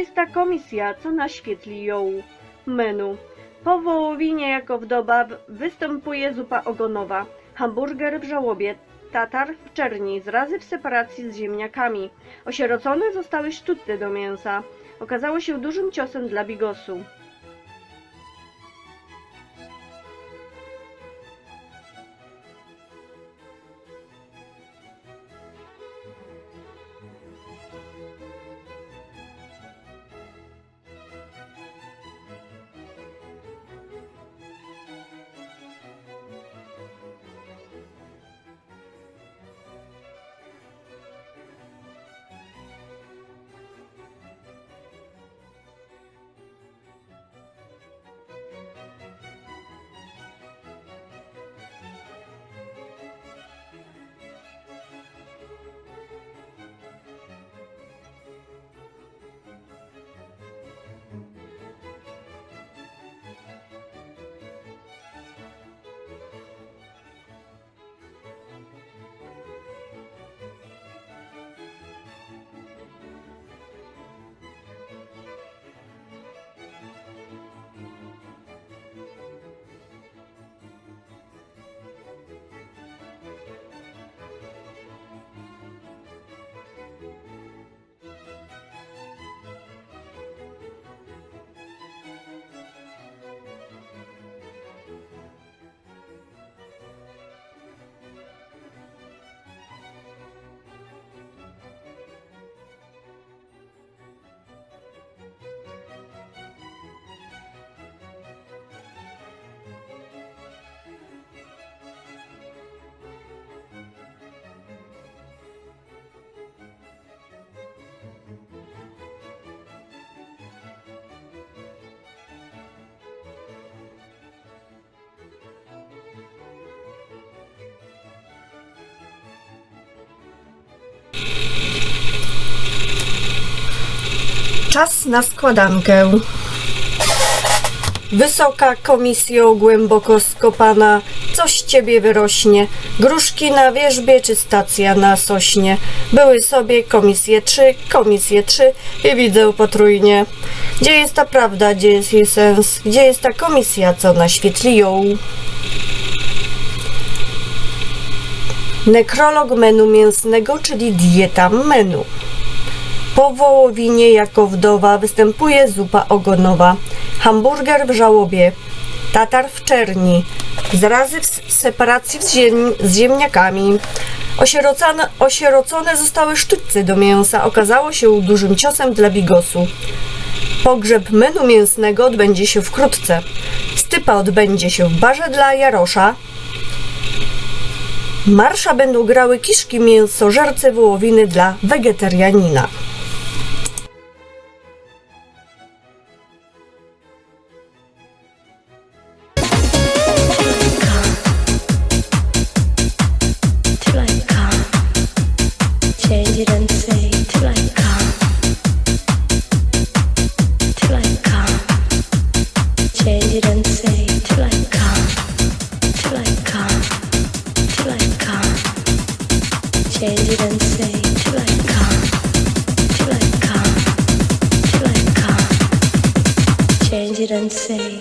jest ta komisja, co naświetli ją? Menu. Po wołowinie jako wdoba występuje zupa ogonowa, hamburger w żałobie, tatar w czerni, zrazy w separacji z ziemniakami. Osierocone zostały sztuce do mięsa. Okazało się dużym ciosem dla bigosu. Czas na składankę. Wysoka komisjo głęboko skopana, coś ciebie wyrośnie. Gruszki na wierzbie czy stacja na sośnie. Były sobie komisje trzy, komisje trzy i widzę potrójnie. Gdzie jest ta prawda, gdzie jest jej sens? Gdzie jest ta komisja, co naświetli ją? Nekrolog menu mięsnego, czyli dieta menu. Po wołowinie jako wdowa występuje zupa ogonowa, hamburger w żałobie, tatar w czerni, zrazy w separacji z, ziem- z ziemniakami. Osierocone, zostały sztućce do mięsa, okazało się dużym ciosem dla bigosu. Pogrzeb menu mięsnego odbędzie się wkrótce. Stypa odbędzie się w barze dla Jarosza. Marsza będą grały kiszki mięsożerce wołowiny dla wegetarianina. Change it and say